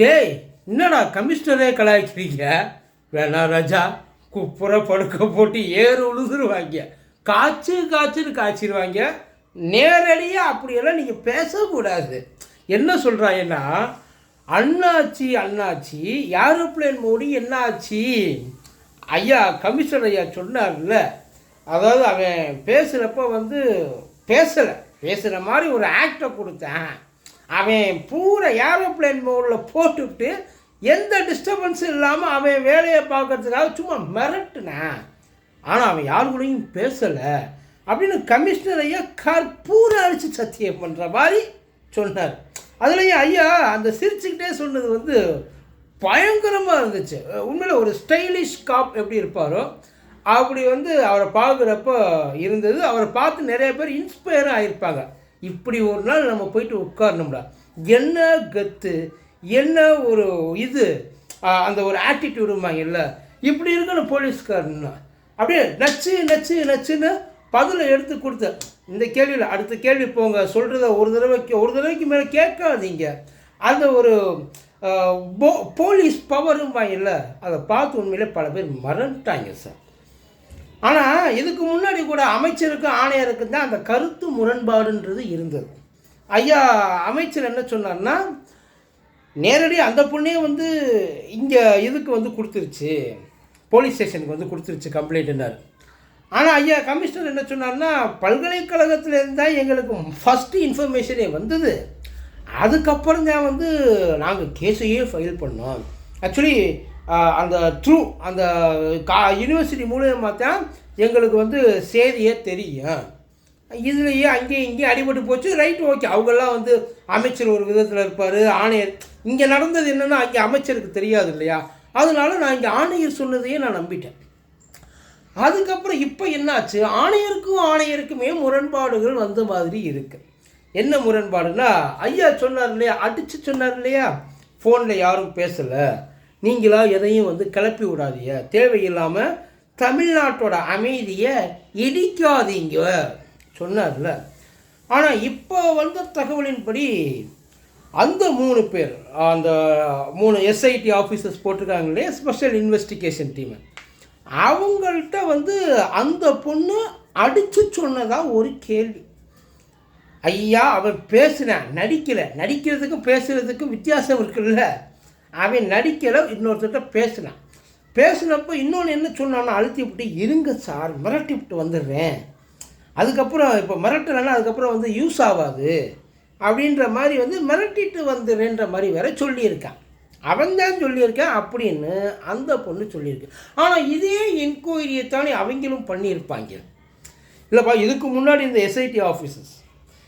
டேய் என்னடா கமிஷனரே கலாய்க்கிறீங்க? வேணா ராஜா குப்புற படுக்க போட்டு ஏறு உழுதுருவாங்க. காய்ச்சு காய்ச்சுன்னு காய்ச்சிருவாங்க. நேரடியாக அப்படியெல்லாம் நீங்கள் பேசக்கூடாது. என்ன சொல்கிறாங்கன்னா அண்ணாச்சி அண்ணாச்சி ஏரோப்ளேன் மோடி என்ன ஆச்சு ஐயா கமிஷனர் ஐயா சொன்னார்ல. அதாவது அவன் பேசுகிறப்ப வந்து பேசலை. பேசுகிற மாதிரி ஒரு ஆக்டை கொடுத்தேன். அவன் பூரா ஏரோப்ளேன் மோடில் போட்டுவிட்டு எந்த டிஸ்டர்பன்ஸும் இல்லாமல் அவன் வேலையை பார்க்கறதுக்காக சும்மா மிரட்டுனான் ஆனால் அவன் யார் கூடயும் பேசலை. அப்படின்னு கமிஷனர் ஐயா கற்பூர அடித்து சத்தியம் பண்ணுற மாதிரி சொன்னார். அதுலேயும் ஐயா அந்த சிரிச்சுக்கிட்டே சொன்னது வந்து பயங்கரமாக இருந்துச்சு. உண்மையில் ஒரு ஸ்டைலிஷ் காப் எப்படி இருப்பாரோ அப்படி வந்து அவரை பார்க்குறப்ப இருந்தது. அவரை பார்த்து நிறைய பேர் இன்ஸ்பயரும் ஆகிருப்பாங்க இப்படி ஒரு நாள் நம்ம போயிட்டு உட்காரணும்டா. என்ன கத்து என்ன ஒரு இது அந்த ஒரு ஆட்டிடியூடுமாங்கல்ல இப்படி இருக்கணும் போலீஸ்காரன்னா. அப்படியே நச்சு நச்சு நச்சுன்னு பதிலை எடுத்து கொடுத்த. இந்த கேள்வியில் அடுத்த கேள்வி போங்க. சொல்கிறத ஒரு தடவைக்கு ஒரு தடவைக்கு மேலே கேட்காதீங்க. அந்த ஒரு போ- போலீஸ் பவரும்பாங்கல்ல அதை பார்த்து உண்மையிலே பல பேர் மறந்துட்டாங்க சார். ஆனால் இதுக்கு முன்னாடி கூட அமைச்சருக்கும் ஆணையருக்கும் தான் அந்த கருத்து முரண்பாடுன்றது இருந்தது. ஐயா அமைச்சர் என்ன சொன்னார்னா நேரடி அந்த பொண்ணே வந்து இங்கே இதுக்கு வந்து கொடுத்துருச்சு. போலீஸ் ஸ்டேஷனுக்கு வந்து கொடுத்துருச்சு கம்ப்ளைண்ட்னார். ஆனால் ஐயா கமிஷனர் என்ன சொன்னார்னா பல்கலைக்கழகத்தில் இருந்தால் எங்களுக்கு ஃபஸ்ட்டு இன்ஃபர்மேஷனே வந்தது. அதுக்கப்புறம் தான் வந்து நாங்கள் கேஸையே ஃபைல் பண்ணோம். ஆக்சுவலி அந்த த்ரூ அந்த கா யூனிவர்சிட்டி மூலியமாக தான் எங்களுக்கு வந்து செய்தியே தெரியும். இதுலேயே அங்கேயும் இங்கேயும் அடிபட்டு போச்சு. ரைட் ஓகே அவங்கெல்லாம் வந்து அமைச்சர் ஒரு விதத்தில் இருப்பார். ஆணையர். இங்கே நடந்தது என்னென்னா அங்கே அமைச்சருக்கு தெரியாது இல்லையா? அதனால நான் இங்கே ஆணையர் சொன்னதையே நான் நம்பிட்டேன். அதுக்கப்புறம் இப்போ என்னாச்சு? ஆணையருக்கும் ஆணையருக்குமே முரண்பாடுகள் வந்த மாதிரி இருக்குது என்ன முரண்பாடுனா ஐயா சொன்னார் இல்லையா? அடித்து சொன்னார் இல்லையா? ஃபோனில் யாரும் பேசலை. நீங்களாக எதையும் வந்து கிளப்பி விடாதீங்க. தேவையில்லாமல் தமிழ்நாட்டோட அமைதியை இடிக்காதீங்க. சொன்னார்ல. ஆனால் இப்போ வந்த தகவலின்படி அந்த மூணு பேர் அந்த மூணு எஸ்ஐடி ஆஃபீஸர்ஸ் போட்டிருக்காங்க இல்லையா ஸ்பெஷல் இன்வெஸ்டிகேஷன் டீம் அவங்கள்ட்ட வந்து அந்த பொண்ணு அடித்து சொன்னதாக ஒரு கேள்வி. ஐயா அவன் பேசினேன் நடிக்கலை. நடிக்கிறதுக்கும் பேசுகிறதுக்கும் வித்தியாசம் இருக்குல்ல. அவன் நடிக்கிற இன்னொருத்தர்கிட்ட பேசினான். பேசினப்போ இன்னொன்று என்ன சொன்னான்னா அழுத்தி விட்டு இருங்க சார் மிரட்டி விட்டு வந்துடுறேன். அதுக்கப்புறம் இப்போ மிரட்டலைன்னா அதுக்கப்புறம் வந்து யூஸ் ஆகாது அப்படின்ற மாதிரி வந்து மிரட்டிட்டு வந்துடுறேன்ற மாதிரி வேற சொல்லியிருக்கான். அவன் தான் சொல்லியிருக்கான் அப்படின்னு அந்த பொண்ணு சொல்லியிருக்கு. ஆனால் இதே என்கொயரியை தானே அவங்களும் பண்ணியிருப்பாங்க. இல்லைப்பா இதுக்கு முன்னாடி இந்த எஸ்ஐடி ஆஃபீஸர்ஸ்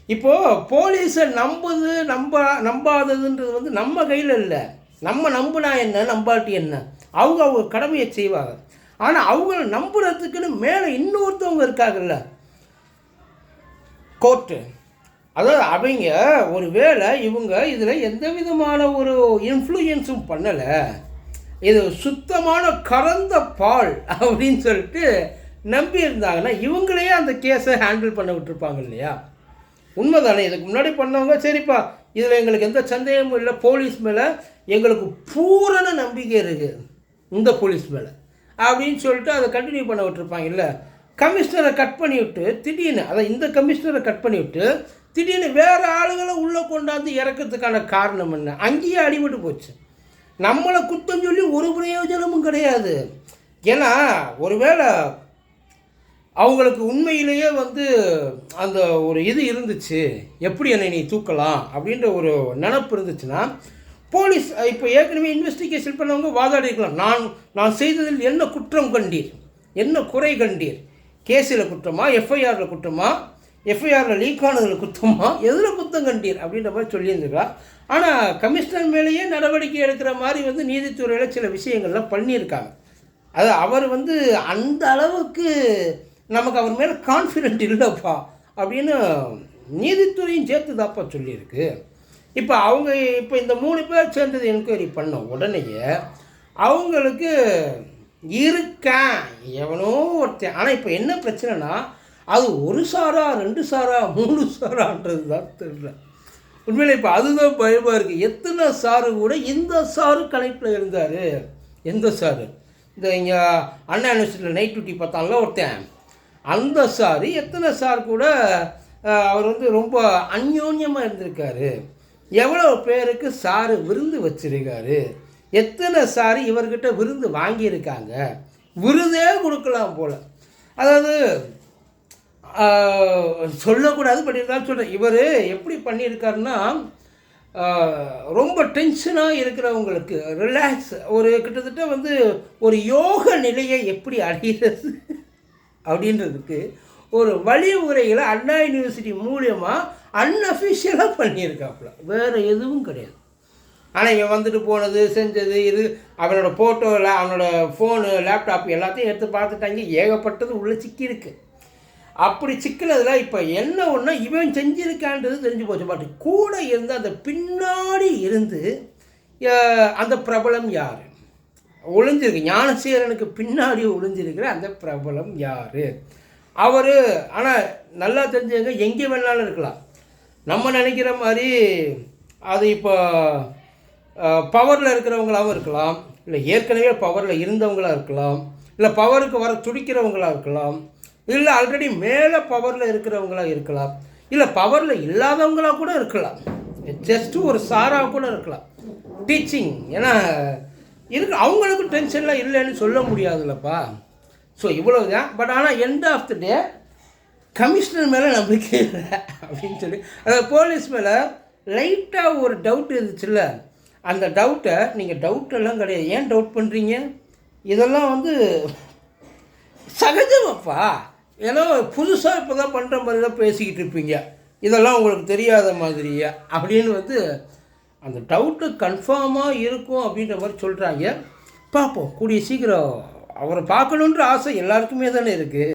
இப்போது போலீஸை நம்புது நம்ப நம்பாததுன்றது வந்து நம்ம கையில் இல்லை. நம்ம நம்பினா என்ன நம்பாட்டி என்ன? அவங்க அவங்க கடமையை செய்வாங்க. ஆனால் அவங்கள நம்புறதுக்குன்னு மேலே இன்னொருத்தவங்க இருக்காங்கல்ல. கோர்ட்டு. அதாவது அவங்க ஒரு வேளை இவங்க இதில் எந்த விதமான ஒரு இன்ஃப்ளூயன்ஸும் பண்ணலை. இது சுத்தமான கறந்த பால் அப்படின்னு சொல்லிட்டு நம்பி இருந்தாங்கன்னா இவங்களையே அந்த கேஸை ஹேண்டில் பண்ண விட்டுருப்பாங்க இல்லையா? உண்மைதானே? இதுக்கு முன்னாடி பண்ணவங்க சரிப்பா இதில் எங்களுக்கு எந்த சந்தேகமும் இல்லை. போலீஸ் மேலே எங்களுக்கு பூரண நம்பிக்கை இருக்குது இந்த போலீஸ் மேலே. அப்படின்னு சொல்லிட்டு அதை கண்டினியூ பண்ண விட்டுருப்பாங்க. இல்லை கமிஷனரை கட் பண்ணி விட்டு திடீர்னு அதை இந்த கமிஷனரை கட் பண்ணி விட்டு திடீர்னு வேறு ஆளுகளை உள்ளே கொண்டாந்து இறக்கிறதுக்கான காரணம் என்ன? அங்கேயே அடிபட்டு போச்சு. நம்மளை குத்தம் சொல்லி ஒரு பிரயோஜனமும் கிடையாது. ஏன்னா ஒருவேளை அவங்களுக்கு உண்மையிலேயே வந்து அந்த ஒரு இது இருந்துச்சு. எப்படி என்னை நீ தூக்கலாம்? அப்படின்ற ஒரு நினப்பு இருந்துச்சுன்னா போலீஸ் இப்போ ஏற்கனவே இன்வெஸ்டிகேஷன் பண்ணவங்க வாதாடி இருக்கலாம் நான் நான் செய்ததில் என்ன குற்றம் கண்டீர்? என்ன குறை கண்டீர்? கேஸில் குற்றமா? எஃப்ஐஆரில் குற்றமா? எஃப்ஐஆரில் லீக் ஆனதில் குற்றமா? எதில் குத்தம் கண்டீர்? அப்படின்ற மாதிரி சொல்லியிருந்துருக்கா ஆனால் கமிஷனர் மேலேயே நடவடிக்கை எடுக்கிற மாதிரி வந்து நீதித்துறையில் சில விஷயங்கள்லாம் பண்ணியிருக்காங்க. அது அவர் வந்து அந்த அளவுக்கு நமக்கு அவர் மேலே கான்ஃபிடென்ட் இல்லைப்பா. அப்படின்னு நீதித்துறையும் சேர்த்து தாப்பா சொல்லியிருக்கு. இப்போ அவங்க இப்போ இந்த மூணு பேர் சேர்ந்தது என்கொயரி பண்ண உடனேயே அவங்களுக்கு இருக்கேன். எவனோ ஒருத்தன். ஆனால் இப்போ என்ன பிரச்சனைனா அது ஒரு சாரா ரெண்டு சாரா மூணு சாரான்றது தான் தெரியல. உண்மையில் இப்போ அதுதான் பயமாக இருக்குது எத்தனை சாரு கூட இந்த சாரு கனெக்டில் இருந்தார். எந்த சாரு? இந்த இங்கே அண்ணா யூனிவர்சிட்டியில் நைட் டியூட்டி பார்த்தாங்களா ஒருத்தன். அந்த சாரு எத்தனை சார் கூட அவர் வந்து ரொம்ப அந்யோன்யமாக இருந்திருக்காரு. எவ்வளோ பேருக்கு சாரு விருந்து வச்சிருக்காரு? எத்தனை சாரு இவர்கிட்ட விருந்து வாங்கியிருக்காங்க? விருதே கொடுக்கலாம் போல். அதாவது சொல்லக்கூடாது பட் இருந்தாலும் சொல்கிறேன் இவர் எப்படி பண்ணியிருக்காருன்னா ரொம்ப டென்ஷனாக இருக்கிறவங்களுக்கு ரிலாக்ஸ் ஒரு கிட்டத்தட்ட வந்து ஒரு யோக நிலையை எப்படி அடைகிறது அப்படின்றதுக்கு ஒரு வழிமுறைகளை அண்ணா யூனிவர்சிட்டி மூலியமாக அன்அஃபிஷியலாக பண்ணியிருக்காப்புல. வேறு எதுவும் கிடையாது. ஆனால் இவன் வந்துட்டு போனது செஞ்சது இது அவனோட ஃபோட்டோவில் அவனோட ஃபோனு லேப்டாப் எல்லாத்தையும் எடுத்து பார்த்துட்டாங்க. ஏகப்பட்டது உள்ளே சிக்கியிருக்கு. அப்படி சிக்கினதில் இப்போ என்ன ஒன்றா இவன் செஞ்சிருக்கான்றது தெரிஞ்சு போச்சு. பட் கூட இருந்து அந்த பின்னாடி இருந்து அந்த பிரபலம் யார்? ஒளிஞ்சிருக்கு. ஞானசீரனுக்கு பின்னாடி ஒளிஞ்சிருக்கிற அந்த பிரபலம் யார்? அவர் ஆனால் நல்லா தெரிஞ்சவங்க எங்கே வேணாலும் இருக்கலாம். நம்ம நினைக்கிற மாதிரி அது இப்போ பவரில் இருக்கிறவங்களாகவும் இருக்கலாம். இல்லை ஏற்கனவே பவரில் இருந்தவங்களாக இருக்கலாம். இல்லை பவருக்கு வர துடிக்கிறவங்களாக இருக்கலாம். இல்லை ஆல்ரெடி மேலே பவரில் இருக்கிறவங்களாக இருக்கலாம். இல்லை பவரில் இல்லாதவங்களாக கூட இருக்கலாம். ஜஸ்ட்டு ஒரு சாராக கூட இருக்கலாம். டீச்சிங் ஏன்னா இருக்கு அவங்களுக்கும் டென்ஷன்லாம் இல்லைன்னு சொல்ல முடியாதுல்லப்பா. ஸோ இவ்வளவு தான் பட் ஆனால் end of the day commissioner மேலே நம்பிக்கை இல்லை அப்படின்னு சொல்லி. அதாவது போலீஸ் மேலே லைட்டாக ஒரு டவுட் இருந்துச்சுல்ல? அந்த டவுட்டை நீங்கள் டவுட் எல்லாம் கிடையாது. ஏன் டவுட் பண்ணுறீங்க இதெல்லாம் வந்து சகஜமாப்பா. ஏன்னா புதுசாக இப்போ தான் பண்ணுற மாதிரி தான் பேசிக்கிட்டு இருப்பீங்க. இதெல்லாம் உங்களுக்கு தெரியாத மாதிரியா அப்படின்னு வந்து அந்த டவுட்டு கன்ஃபார்மாக இருக்கும் அப்படின்ற மாதிரி சொல்கிறாங்க பார்ப்போம். கூடிய சீக்கிரம். அவரை பார்க்கணுன்ற ஆசை எல்லாருக்குமே தானே இருக்குது